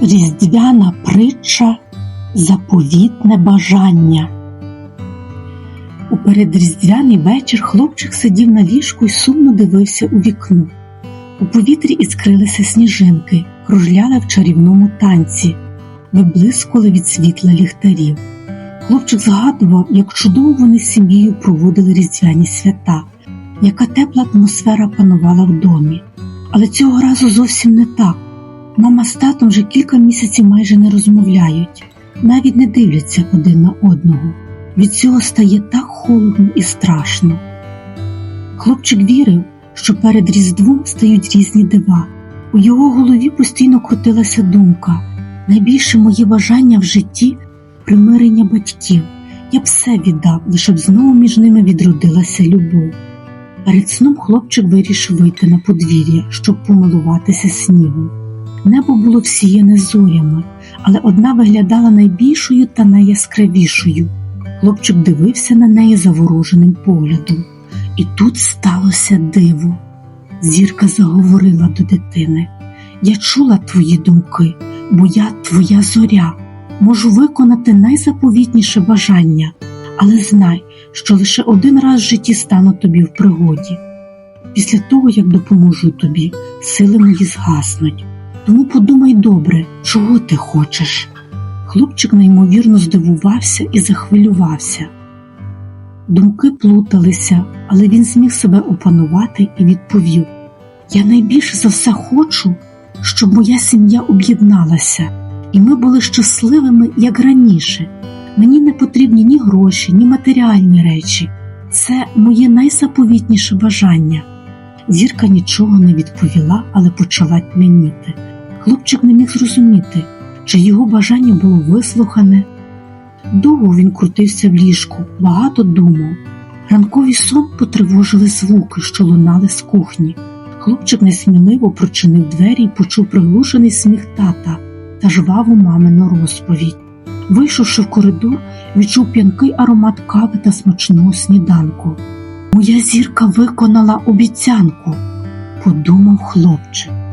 Різдвяна притча Заповітне бажання. У передріздвяний вечір хлопчик сидів на ліжку і сумно дивився у вікно. У повітрі іскрилися сніжинки, кружляли в чарівному танці, виблискували від світла ліхтарів. Хлопчик згадував, як чудово вони з сім'єю проводили різдвяні свята, яка тепла атмосфера панувала в домі. Але цього разу зовсім не так. Мама з татом вже кілька місяців майже не розмовляють, навіть не дивляться один на одного. Від цього стає так холодно і страшно. Хлопчик вірив, що перед Різдвом стають різні дива. У його голові постійно крутилася думка найбільше моє бажання в житті примирення батьків. Я б все віддав, лише б знову між ними відродилася любов. Перед сном хлопчик вирішив вийти на подвір'я, щоб помилуватися снігом. Небо було всіяне зорями, але одна виглядала найбільшою та найяскравішою. Хлопчик дивився на неї завороженим поглядом. І тут сталося диво. Зірка заговорила до дитини. Я чула твої думки, бо я твоя зоря. Можу виконати найзаповітніше бажання, але знай, що лише один раз в житті стану тобі в пригоді. Після того, як допоможу тобі, сили мої згаснуть. Тому подумай добре, чого ти хочеш. Хлопчик неймовірно здивувався і захвилювався. Думки плуталися, але він зміг себе опанувати і відповів: Я найбільше за все хочу, щоб моя сім'я об'єдналася, і ми були щасливими, як раніше. Мені не потрібні ні гроші, ні матеріальні речі. Це моє найзаповітніше бажання. Зірка нічого не відповіла, але почала тьмяніти. Хлопчик не міг зрозуміти, чи його бажання було вислухане. Довго він крутився в ліжку, багато думав. Ранковий сон потривожили звуки, що лунали з кухні. Хлопчик несміливо прочинив двері і почув приглушений сміх тата та жваву мамину розповідь. Вийшовши в коридор, відчув п'янкий аромат кави та смачного сніданку. Моя зірка виконала обіцянку, подумав хлопчик.